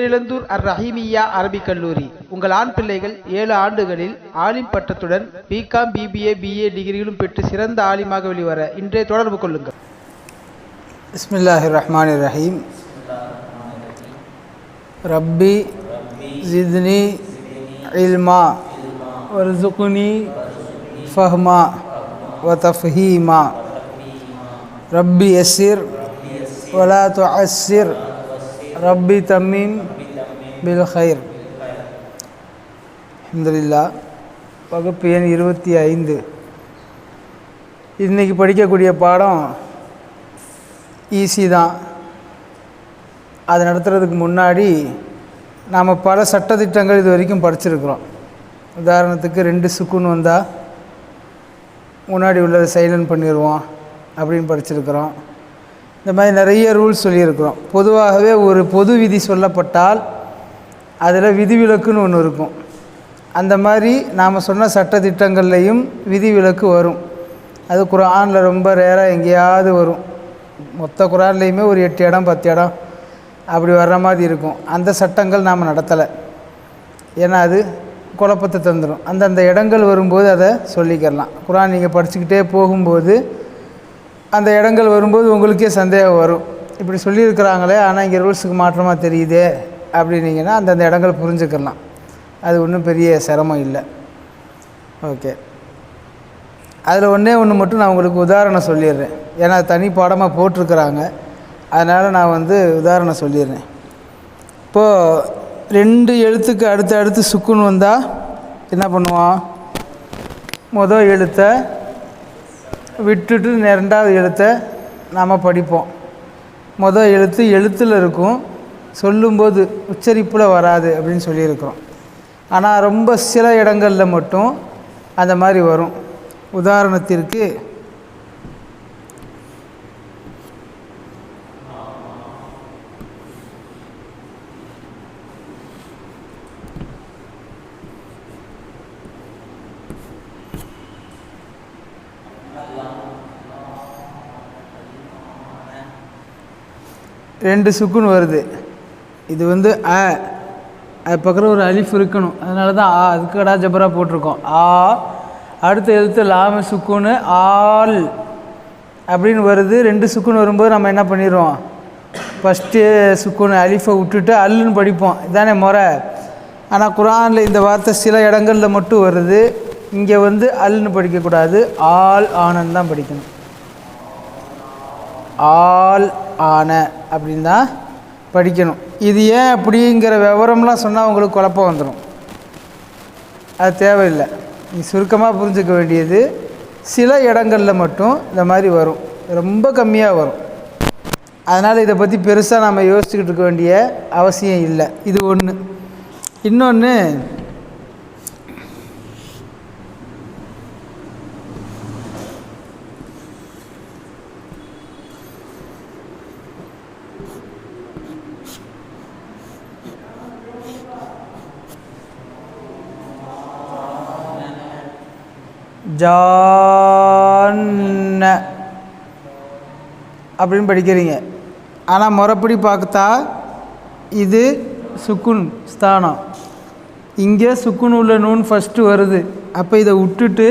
பேரிழந்தூர் அர் ரஹீமியா அரபிக் கல்லூரி. உங்கள் ஆண் பிள்ளைகள் ஏழு ஆண்டுகளில் ஆலிம் பட்டத்துடன் பிகாம் பிபிஏ பிஏ டிகிரிகளும் பெற்று சிறந்த ஆலிமாக வெளிவர இன்றைய தொடர்பு கொள்ளுங்கள். இஸ்மில்லாஹி ரஹ்மான் ரஹீம் ரப்பி ஜித்னி இல்மா வர்சுகுனி ஃபஹ்மா வ ரப்பி எசிர் வலா துஅஸ்ஸிர். ரப்பி தம்மீம் பில் ஹைர் அஹமதுல்லா வகுப்பு எண் இருபத்தி ஐந்து. இன்றைக்கி படிக்கக்கூடிய பாடம் ஈஸி தான். அது நடத்துகிறதுக்கு முன்னாடி நாம் பல சட்டத்திட்டங்கள் இது வரைக்கும் படிச்சிருக்கிறோம். உதாரணத்துக்கு ரெண்டு சுக்குன்னு வந்தால் முன்னாடி உள்ளதை சைலன்ட் பண்ணிடுவோம் அப்படின்னு படிச்சிருக்கிறோம். இந்த மாதிரி நிறைய ரூல்ஸ் சொல்லியிருக்கிறோம். பொதுவாகவே ஒரு பொது விதி சொல்லப்பட்டால் அதில் விதிவிலக்குன்னு ஒன்று இருக்கும். அந்த மாதிரி நாம் சொன்ன சட்டத்திட்டங்கள்லையும் விதிவிலக்கு வரும். அது குரானில் ரொம்ப ரேராக எங்கேயாவது வரும். மொத்த குரான்லேயுமே ஒரு எட்டு இடம் பத்து இடம் அப்படி வர்ற மாதிரி இருக்கும். அந்த சட்டங்கள் நாம் நடத்தலை. ஏன்னா அது குழப்பத்தை தந்துடும் அந்தந்த இடங்கள் வரும்போது அதை சொல்லிக்கிறலாம். குரான் நீங்கள் படிச்சுக்கிட்டே போகும்போது அந்த இடங்கள் வரும்போது உங்களுக்கே சந்தேகம் வரும். இப்படி சொல்லியிருக்கிறாங்களே ஆனால் இங்கே ரூல்ஸுக்கு மாற்றமாக தெரியுதே அப்படின்னீங்கன்னா அந்தந்த இடங்கள் புரிஞ்சுக்கலாம். அது ஒன்றும் பெரிய சிரமம் இல்லை. ஓகே. அதில் ஒன்றே ஒன்று மட்டும் நான் உங்களுக்கு உதாரணம் சொல்லிடுறேன். ஏன்னா தனி பாடமாக போட்டிருக்கிறாங்க. அதனால் நான் வந்து உதாரணம் சொல்லிடுறேன். இப்போது ரெண்டு எழுத்துக்கு அடுத்து அடுத்து சுக்குன்னு வந்தால் என்ன பண்ணுவோம் மொதல் எழுத்தை விட்டுட்டு ரெண்டாவது எழுத்தை நாம் படிப்போம். மொதல் எழுத்து எழுத்தில் இருக்கும். சொல்லும்போது உச்சரிப்பில் வராது அப்படின்னு சொல்லியிருக்கிறோம். ஆனால் ரொம்ப சில இடங்களில் மட்டும் அந்த மாதிரி வரும். உதாரணத்திற்கு ரெண்டு சுக்குன்னு வருது. இது வந்து அ அது பக்கத்தில் ஒரு அலிஃப் இருக்கணும். அதனால தான் ஆ அதுக்கடா ஜபரா போட்டிருக்கோம். ஆ அடுத்த எழுத்து லாம சுக்குன்னு ஆல் அப்படின்னு வருது. ரெண்டு சுக்குன்னு வரும்போது நம்ம என்ன பண்ணிடுவோம் ஃபஸ்ட்டு சுக்குன்னு அலிஃபை விட்டுட்டு அல்லுன்னு படிப்போம். இதானே முறை. ஆனால் குரானில் இந்த வார்த்தை சில இடங்களில் மட்டும் வருது. இங்கே வந்து அல்லுன்னு படிக்கக்கூடாது. ஆல் ஆனந்த் தான் படிக்கணும். ஆல் ஆன அப்படின்னு தான் படிக்கணும். இது ஏன் அப்படிங்கிற விவரம்லாம் சொன்னால் உங்களுக்கு குழப்பம் வந்துடும் அது தேவையில்லை. நீ சுருக்கமாக புரிஞ்சுக்க வேண்டியது சில இடங்களில் மட்டும் இந்த மாதிரி வரும். ரொம்ப கம்மியாக வரும். அதனால் இதை பற்றி பெருசாக நம்ம யோசிச்சுக்கிட்டு இருக்க வேண்டிய அவசியம் இல்லை. இது ஒன்று இன்னொன்று ஜான் அப்படின்னு படிக்கிறீங்க. ஆனால் முறைப்படி பார்த்தா இது சுக்குன் ஸ்தானம். இங்கே சுக்குன் உள்ள நூன் ஃபஸ்ட்டு வருது. அப்போ இதை விட்டுட்டு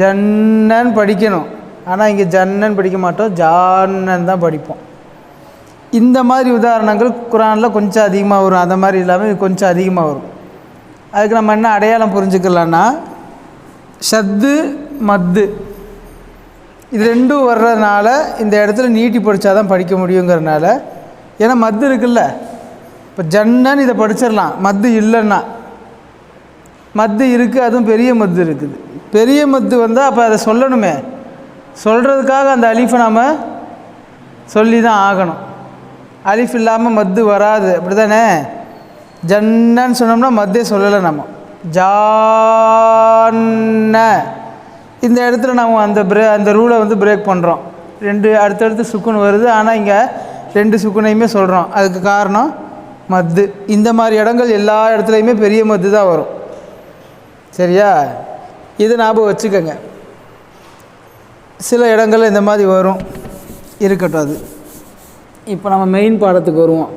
ஜன்னன் படிக்கணும். ஆனால் இங்கே ஜன்னன் படிக்க மாட்டோம் ஜான்னன் தான் படிப்போம். இந்த மாதிரி உதாரணங்கள் குரானில் கொஞ்சம் அதிகமாக வரும். அந்த மாதிரி இல்லாமல் இது கொஞ்சம் அதிகமாக வரும். அதுக்கு நம்ம என்ன அடையாளம் புரிஞ்சுக்கலான்னா ஷத்து மத்து. இது ரெண்டும் வர்றதுனால இந்த இடத்துல நீட்டி படித்தா தான் படிக்க முடியுங்கிறனால ஏன்னா மத்து இருக்குல்ல. இப்போ ஜன்னன்னு இதை படிச்சிடலாம். மத்து இல்லைன்னா. மத்து இருக்குது அதுவும் பெரிய மத்து இருக்குது. பெரிய மத்து வந்தால் அப்போ அதை சொல்லணுமே. சொல்கிறதுக்காக அந்த அலிஃபை நாம் சொல்லி தான் ஆகணும். அலிஃப் இல்லாமல் மத்து வராது. அப்படி தானே ஜன்னன்னு சொன்னோம்னா மத்தே சொல்லலை நம்ம. ஜா என்ன இந்த இடத்துல நம்ம அந்த பிரே அந்த ரூலை வந்து பிரேக் பண்ணுறோம் ரெண்டு அடுத்தடுத்து சுக்குன் வருது. ஆனால் இங்கே ரெண்டு சுக்குனையுமே சொல்கிறோம் அதுக்கு காரணம் மத்து. இந்த மாதிரி இடங்கள் எல்லா இடத்துலையுமே பெரிய மத்து தான் வரும். சரியா? இது ஞாபகம் வச்சுக்கோங்க. சில இடங்களில் இந்த மாதிரி வரும். இருக்கட்டும் அது. இப்போ நம்ம மெயின் பாடத்துக்கு வருவோம்.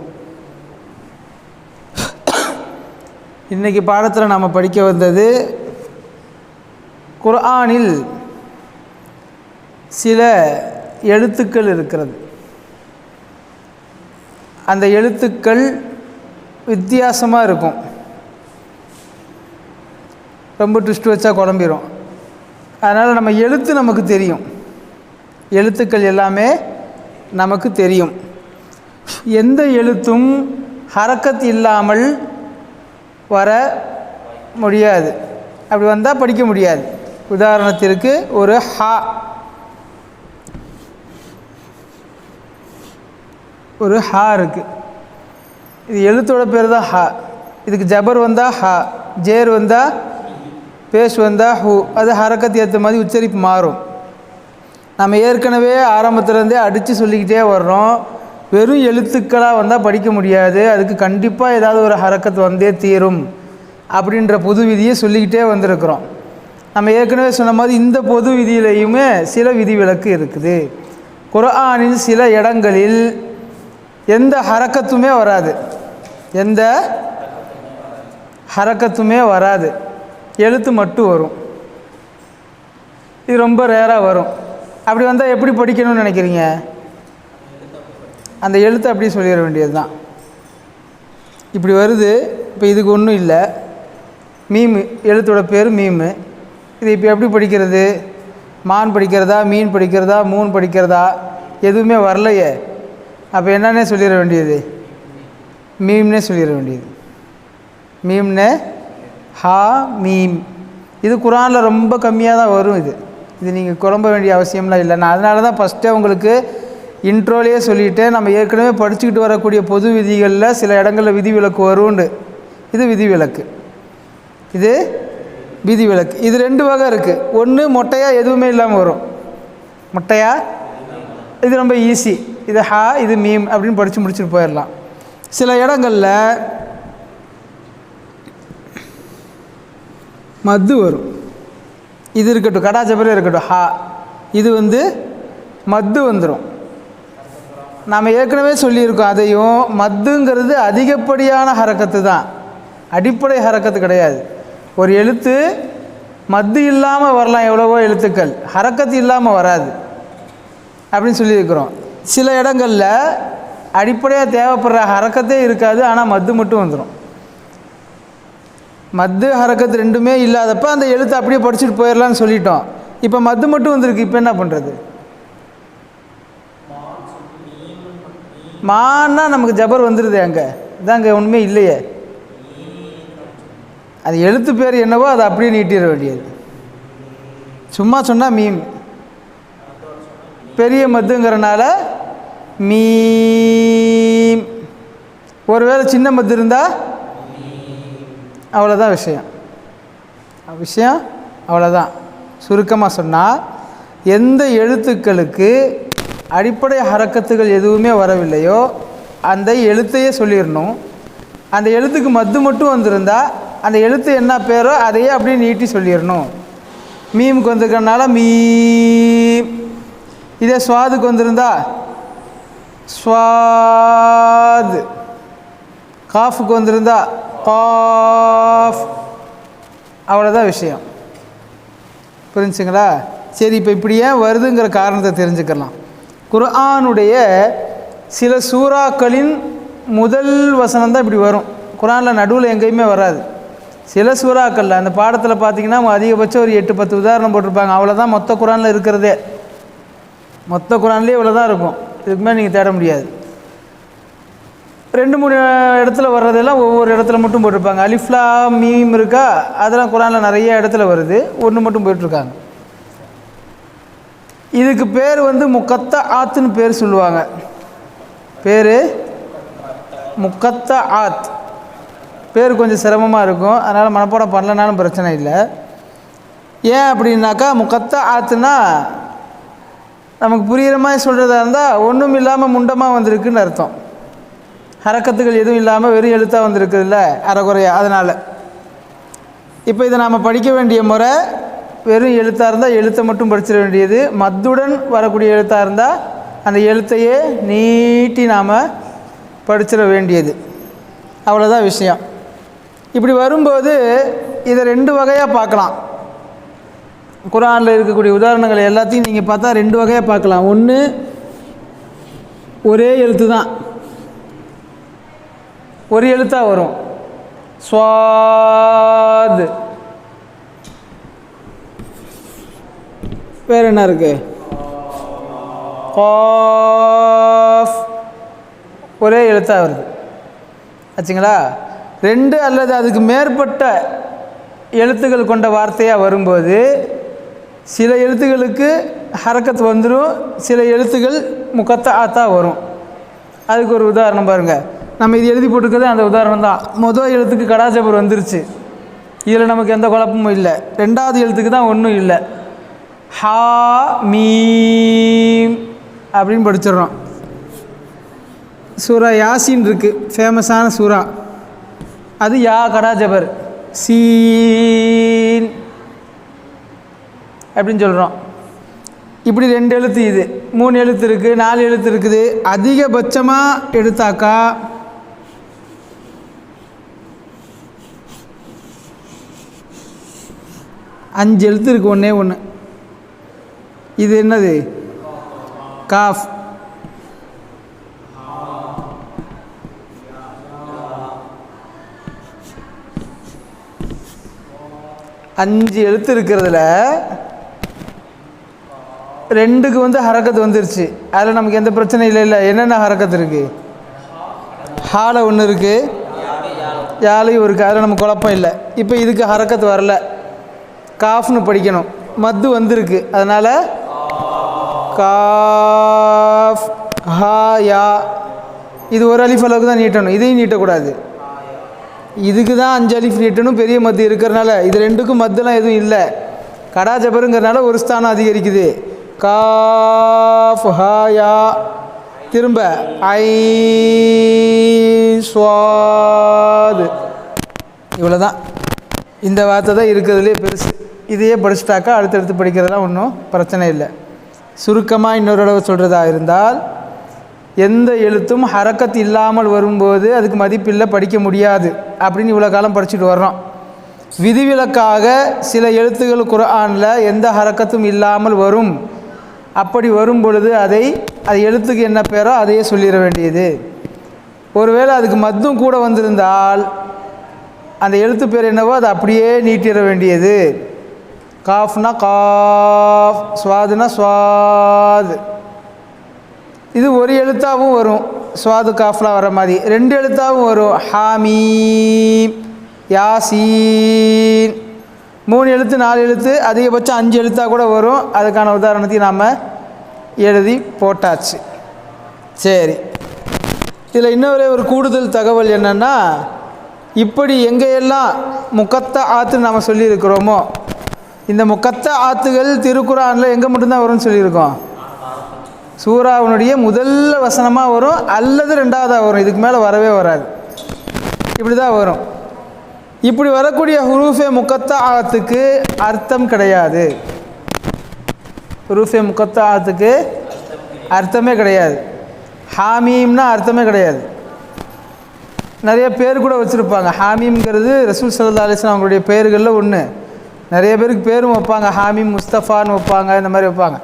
இன்றைக்கி பாடத்தில் நாம் படிக்க வந்தது குர்ஆனில் சில எழுத்துக்கள் இருக்கிறது. அந்த எழுத்துக்கள் வித்தியாசமாக இருக்கும். ரொம்ப ட்விஸ்ட் வச்சா குழம்பிரும். அதனால் நம்ம எழுத்து நமக்கு தெரியும். எழுத்துக்கள் எல்லாமே நமக்கு தெரியும். எந்த எழுத்தும் ஹரக்கத் இல்லாமல் வர முடியாது. அப்படி வந்தால் படிக்க முடியாது. உதாரணத்திற்கு ஒரு ஹா. ஒரு ஹா இருக்குது இது எழுத்தோட பேர் தான் ஹா. இதுக்கு ஜபர் வந்தால் ஹா ஜேர் வந்தால் பேஷ் வந்தால் ஹூ. அது ஹரக்கத்து ஏற்ற மாதிரி உச்சரிப்பு மாறும். நம்ம ஏற்கனவே ஆரம்பத்துலேருந்தே அடித்து சொல்லிக்கிட்டே வர்றோம். வெறும் எழுத்துக்களாக வந்தால் படிக்க முடியாது. அதுக்கு கண்டிப்பாக ஏதாவது ஒரு ஹரக்கத்து வந்தே தீரும். அப்படின்ற புது விதியை சொல்லிக்கிட்டே வந்திருக்கிறோம். நம்ம ஏற்கனவே சொன்ன மாதிரி இந்த பொது விதியிலையுமே சில விதிவிலக்கு இருக்குது. குரானின் சில இடங்களில் எந்த ஹரக்கத்துமே வராது. எந்த ஹரக்கத்துமே வராது. எழுத்து மட்டும் வரும். இது ரொம்ப ரேராக வரும். அப்படி வந்தால் எப்படி படிக்கணும்னு நினைக்கிறீங்க? அந்த எழுத்து அப்படியே சொல்லிட வேண்டியது தான் இப்படி வருது. இப்போ இதுக்கு ஒன்றும் இல்லை. மீமு எழுத்தோட பேர் மீமு. இது இப்போ எப்படி படிக்கிறது? மான் படிக்கிறதா மீன் படிக்கிறதா மூன் படிக்கிறதா? எதுவுமே வரலையே. அப்போ என்னன்னே சொல்லிட வேண்டியது? மீம்னே சொல்லிட வேண்டியது. மீம்னு? ஹா மீம். இது குரானில் ரொம்ப கம்மியாக தான் வரும் இது. இது நீங்கள் குழம்ப வேண்டிய அவசியம்லாம் இல்லை. நான் அதனால தான் ஃபஸ்ட்டே உங்களுக்கு இன்ட்ரோலேயே சொல்லிவிட்டு நம்ம ஏற்கனவே படிச்சுக்கிட்டு வரக்கூடிய பொது விதிகளில் சில இடங்களில் விதிவிலக்கு வரும்ண்டு இது விதிவிலக்கு. இது விதிவிலக்கு. இது ரெண்டு வகை இருக்குது ஒன்று மொட்டையாக எதுவுமே இல்லாமல் வரும். மொட்டையா? இது ரொம்ப ஈஸி இது ஹா இது மீம் அப்படின்னு படித்து முடிச்சுட்டு போயிடலாம் சில இடங்களில் மது வரும். இது இருக்கட்டும் கடாச்சபரே இருக்கட்டும் ஹா. இது வந்து மத்து வந்துடும் நாம் ஏற்கனவே சொல்லியிருக்கோம் அதையும் மத்துங்கிறது அதிகப்படியான ஹரக்கத்து தான் அடிப்படை ஹரக்கத்து கிடையாது. ஒரு எழுத்து மத்து இல்லாமல் வரலாம் எவ்வளவோ எழுத்துக்கள் ஹரக்கத்து இல்லாமல் வராது அப்படின்னு சொல்லியிருக்கிறோம். சில இடங்களில் அடிப்படையாக தேவைப்படுற ஹரக்கத்தே இருக்காது ஆனால் மத்து மட்டும் வந்துடும் மத்து ஹரக்கத்து ரெண்டுமே இல்லாதப்ப அந்த எழுத்து அப்படியே படிச்சுட்டு போயிடலான்னு சொல்லிட்டோம். இப்போ மத்து மட்டும் வந்திருக்கு இப்போ என்ன பண்ணுறது மான்னா நமக்கு ஜபர் வந்துடுது அங்கே. இதாங்க ஒன்றுமே இல்லையே. அது எழுத்து பேர் என்னவோ அதை அப்படியே நீட்டிட வேண்டியது. சும்மா சொன்னால் மீம். பெரிய மத்துங்கிறனால மீம். ஒருவேளை சின்ன மத்து இருந்தால் அவ்வளோதான் விஷயம். விஷயம் அவ்வளோதான் சுருக்கமாக சொன்னால் எந்த எழுத்துக்களுக்கு அடிப்படை ஹரக்கத்துகள் எதுவுமே வரவில்லையோ அந்த எழுத்தையே சொல்லிடணும். அந்த எழுத்துக்கு மத்து மட்டும் வந்திருந்தால் அந்த எழுத்து என்ன பேரோ அதையே அப்படியே நீட்டி சொல்லிடணும். மீமுக்கு வந்திருக்கனால மீ இதே சுவாதுக்கு வந்திருந்தா ஸ்வாது காஃபுக்கு வந்திருந்தா காஃப். அவ்வளோதான் விஷயம். புரிஞ்சுங்களா? சரி இப்போ இப்படி ஏன் வருதுங்கிற காரணத்தை தெரிஞ்சுக்கலாம். குர்ஆனுடைய சில சூறாக்களின் முதல் வசனம் தான் இப்படி வரும். குரானில் நடுவில் எங்கேயுமே வராது. சில சூறாக்களில் அந்த பாடத்தில் பார்த்தீங்கன்னா அதிகபட்சம் ஒரு எட்டு பத்து உதாரணம் போட்டிருப்பாங்க. அவ்வளோதான் மொத்த குரானில் இருக்கிறதே. மொத்த குரான்லேயே இவ்வளோ தான் இருக்கும். இதுக்கு மேலே நீங்கள் தேட முடியாது. ரெண்டு மூணு இடத்துல வர்றதெல்லாம் ஒவ்வொரு இடத்துல மட்டும் போட்டிருப்பாங்க. அலிஃப்லா மீம் இருக்கா? அதெல்லாம் குரானில் நிறைய இடத்துல வருது. ஒன்று மட்டும் போயிட்டுருக்காங்க. இதுக்கு பேர் வந்து முக்கத்த ஆத்துன்னு பேர் சொல்லுவாங்க. பேர்? முக்கத்த ஆத் பேர் கொஞ்சம் சிரமமாக இருக்கும். அதனால் மனப்பாடம் பண்ணலனாலும் பிரச்சனை இல்லை. ஏன் அப்படின்னாக்கா முக்கத்த ஆத்துனா நமக்கு புரிகிற மாதிரி சொல்கிறதா இருந்தால் ஒன்றும் இல்லாமல் முண்டமாக வந்திருக்குன்னு அர்த்தம். ஹரக்கத்துகள் எதுவும் இல்லாமல் வெறும் எழுத்தாக வந்திருக்குதுல்ல அறகுறையா அதனால். இப்போ இதை நாம் படிக்க வேண்டிய முறை வெறும் எழுத்தாக இருந்தால் எழுத்தை மட்டும் படிச்சிட வேண்டியது. மத்துடன் வரக்கூடிய எழுத்தாக இருந்தால் அந்த எழுத்தையே நீட்டி நாம் படிச்சிட வேண்டியது. அவ்வளோதான் விஷயம். இப்படி வரும்போது இதை ரெண்டு வகையாக பார்க்கலாம். குரானில் இருக்கக்கூடிய உதாரணங்கள் எல்லாத்தையும் நீங்கள் பார்த்தா ரெண்டு வகையாக பார்க்கலாம். ஒன்று ஒரே எழுத்து தான். ஒரு எழுத்தாக வரும். ஸ்வாது. வேற என்ன இருக்கு? ஒரே எழுத்தாக வருது. ஆச்சுங்களா? ரெண்டு அல்லது அதுக்கு மேற்பட்ட எழுத்துக்கள் கொண்ட வார்த்தையாக வரும்போது சில எழுத்துக்களுக்கு ஹரக்கத் வந்துடும் சில எழுத்துக்கள் முகத்த ஆத்தா வரும். அதுக்கு ஒரு உதாரணம் பாருங்கள் நம்ம இது எழுதி போட்டுக்கிறது அந்த உதாரணம் தான். மொதல் எழுத்துக்கு கடாஜபர் வந்துருச்சு. இதில் நமக்கு எந்த குழப்பமும் இல்லை. ரெண்டாவது எழுத்துக்கு தான் ஒன்றும் இல்லை. ஹா மீம் அப்படின்னு படிச்சிடுறோம். சூரா யாசின் இருக்குது ஃபேமஸான சூரா அது யா கடாஜபர் சீன். அப்படின்னு சொல்கிறோம் இப்படி ரெண்டு எழுத்து இது. மூணு எழுத்து இருக்குது நாலு எழுத்து இருக்குது. அதிகபட்சமாக எடுத்தாக்கா? அஞ்சு எழுத்து இருக்குது ஒன்றே ஒன்று இது என்னது? காஃப். அஞ்சு எழுத்து இருக்கிறதுல ரெண்டுக்கு வந்து ஹரக்கத்து வந்துருச்சு. அதில் நமக்கு எந்த பிரச்சனையும் இல்லை இல்லை. என்னென்ன ஹரக்கத்து இருக்குது ஹாலை ஒன்று இருக்குது யாலையும் இருக்குது அதில் நமக்கு குழப்பம் இல்லை. இப்போ இதுக்கு ஹரக்கத்து வரல. காஃப்னு படிக்கணும். மத்து வந்திருக்கு. அதனால் காஃப் ஹா யா. இது ஒரு அலிஃப் அளவுக்கு தான் நீட்டணும். இதையும் நீட்டக்கூடாது. இதுக்கு தான் அஞ்சலி அலிஃப் பெரிய மத்து இருக்கிறனால இது ரெண்டுக்கும் மத்துலாம் எதுவும் இல்லை. கடாஜபருங்கிறனால ஒரு ஸ்தானம் அதிகரிக்குது. காஃப் ஹாயா திரும்ப ஐ ஸ்வாது. இவ்வளோ தான் இந்த வார்த்தை தான் இருக்கிறதுலே பெருசு. இதையே படிச்சுட்டாக்கா அடுத்தடுத்து படிக்கிறதெல்லாம் ஒன்றும் பிரச்சனை இல்லை. சுருக்கமாக இன்னொரு அளவு சொல்கிறதா இருந்தால் எந்த எழுத்தும் ஹரக்கத் இல்லாமல் வரும்போது அதுக்கு மதிப்பில்லை படிக்க முடியாது அப்படின்னு இவ்வளோ காலம் படிச்சுட்டு வர்றோம். விதிவிலக்காக சில எழுத்துக்கள் குரானில் எந்த ஹரக்கத்தும் இல்லாமல் வரும். அப்படி வரும் பொழுது அதை அது எழுத்துக்கு என்ன பேரோ அதையே சொல்லிட வேண்டியது. ஒருவேளை அதுக்கு மத்தும் கூட வந்திருந்தால் அந்த எழுத்து பேர் என்னவோ அதை அப்படியே நீட்டிட வேண்டியது. காஃப்னா காஃப் சுவாதுனா சுவாது. இது ஒரு எழுத்தாகவும் வரும். ஸ்வாது காஃப்லாம் வர மாதிரி. ரெண்டு எழுத்தாகவும் வரும். ஹாமீம் யாசீன். மூணு எழுத்து நாலு எழுத்து அதிகபட்சம் அஞ்சு எழுத்தாக கூட வரும். அதுக்கான உதாரணத்தையும் நாம் எழுதி போட்டாச்சு. சரி. இதில் இன்னொரு ஒரு கூடுதல் தகவல் என்னென்னா இப்படி எங்கெல்லாம் முக்கத்த ஆற்று நாம் சொல்லியிருக்கிறோமோ இந்த முக்கத்த ஆற்றுகள் திருக்குறானில் எங்கே மட்டும்தான் வரும்னு சொல்லியிருக்கோம். சூறாவினுடைய முதல்ல வசனமாக வரும் அல்லது ரெண்டாவதாக வரும். இதுக்கு மேலே வரவே வராது. இப்படி தான் வரும். இப்படி வரக்கூடிய ஹுரூஃபே முக்கத்தா ஆத்துக்கு அர்த்தம் கிடையாது. ஹுரூஃபே முக்கத்த ஆத்துக்கு அர்த்தமே கிடையாது. ஹாமீம்னா அர்த்தமே கிடையாது. நிறைய பேர் கூட வச்சுருப்பாங்க. ஹாமீம்ங்கிறது ரசூல் சல்லா அலிஸ்லாம் அவங்களுடைய பேர்களில் ஒன்று நிறைய பேருக்கு பேரும் வைப்பாங்க. ஹாமீம் முஸ்தஃபான்னு வைப்பாங்க. இந்த மாதிரி வைப்பாங்க.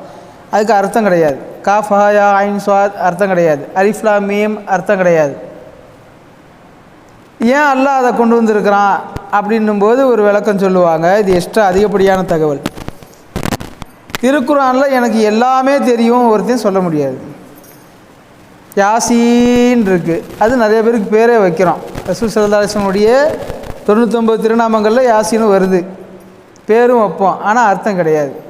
அதுக்கு அர்த்தம் கிடையாது. காஃப் ஹாயா ஐன் சுவாத் அர்த்தம் கிடையாது. அரிஃப்லா மீம் அர்த்தம் கிடையாது. ஏன் அல்லாஹ் அதை கொண்டு வந்திருக்கிறான் அப்படின்னும்போது ஒரு விளக்கம் சொல்லுவாங்க. இது எக்ஸ்ட்ரா அதிகப்படியான தகவல். திருக்குறானில் எனக்கு எல்லாமே தெரியும் ஒருத்தையும் சொல்ல முடியாது. யாசின் இருக்குது அது நிறைய பேருக்கு பேரே வைக்கிறோம். ரசூல் சரதாசனுடைய தொண்ணூத்தொம்பது திருநாமங்களில் யாசின்னு வருது. பேரும் வைப்போம். ஆனால் அர்த்தம் கிடையாது.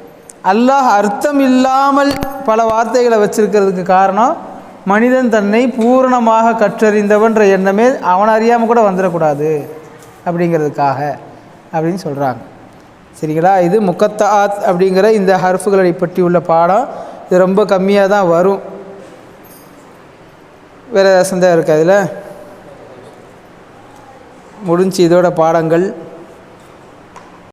அல்லாஹ் அர்த்தம் இல்லாமல் பல வார்த்தைகளை வச்சிருக்கிறதுக்கு காரணம் மனிதன் தன்னை பூரணமாக கற்றறிந்தவன்ற எண்ணமே அவன் அறியாமல் கூட வந்துடக்கூடாது அப்படிங்கிறதுக்காக அப்படின்னு சொல்கிறாங்க சரிங்களா? இது முக்கத்தாத் அப்படிங்கிற இந்த ஹர்ஃபுகளை பற்றி உள்ள பாடம். இது ரொம்ப கம்மியாக தான் வரும். வேறு சந்தேகம் இருக்குது அதில் முடிஞ்சு இதோட பாடங்கள்.